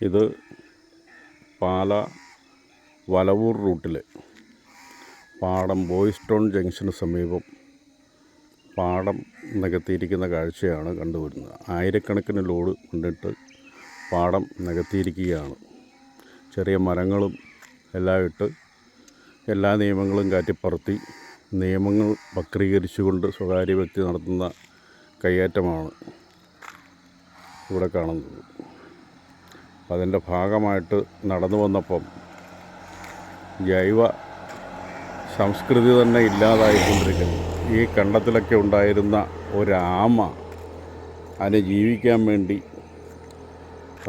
ഇത് പാല വലവൂർ റൂട്ടിൽ പാടം ബോയ്സ് ടൗൺ ജംഗ്ഷന് സമീപം പാടം നികത്തിയിരിക്കുന്ന കാഴ്ചയാണ് കണ്ടുവരുന്നത്. ആയിരക്കണക്കിന് ലോഡ് കൊണ്ടിട്ട് പാടം നികത്തിയിരിക്കുകയാണ്. ചെറിയ മരങ്ങളും എല്ലാം ഇട്ട് എല്ലാ നിയമങ്ങളും കാറ്റിപ്പറത്തി നിയമങ്ങൾ വക്രീകരിച്ചുകൊണ്ട് സ്വകാര്യ വ്യക്തി നടത്തുന്ന കയ്യേറ്റമാണ് ഇവിടെ കാണുന്നത്. അതിന്റെ ഭാഗമായിട്ട് നടന്നു വന്നപ്പം ജൈവ സംസ്കൃതി തന്നെ ഇല്ലാതായിക്കൊണ്ടിരിക്കുന്നു. ഈ കണ്ടത്തിലൊക്കെ ഉണ്ടായിരുന്ന ഒരാമ അതിനെ ജീവിക്കാൻ വേണ്ടി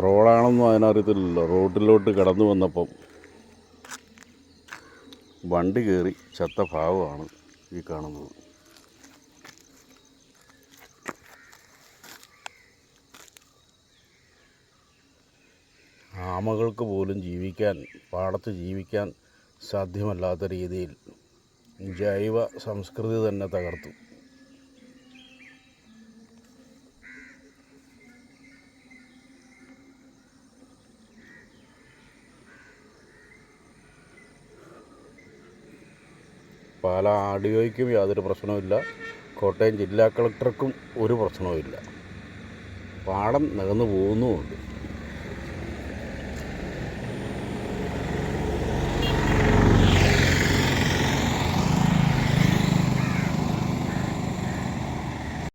റോഡാണെന്നും അതിനറിയത്തില്ലല്ലോ. റോഡിലോട്ട് കടന്നു വന്നപ്പം വണ്ടി കയറി ചത്ത ഭാവമാണ് ഈ കാണുന്നത്. ആമകൾക്ക് പോലും ജീവിക്കാൻ പാടത്ത് ജീവിക്കാൻ സാധ്യമല്ലാത്ത രീതിയിൽ ജൈവ സംസ്കൃതി തന്നെ തകർത്തു. പാലാ ആർ യാതൊരു പ്രശ്നവുമില്ല കോട്ടയം ജില്ലാ കളക്ടർക്കും ഒരു പ്രശ്നവുമില്ല പാടം നികന്നു പോകുന്നുമുണ്ട്.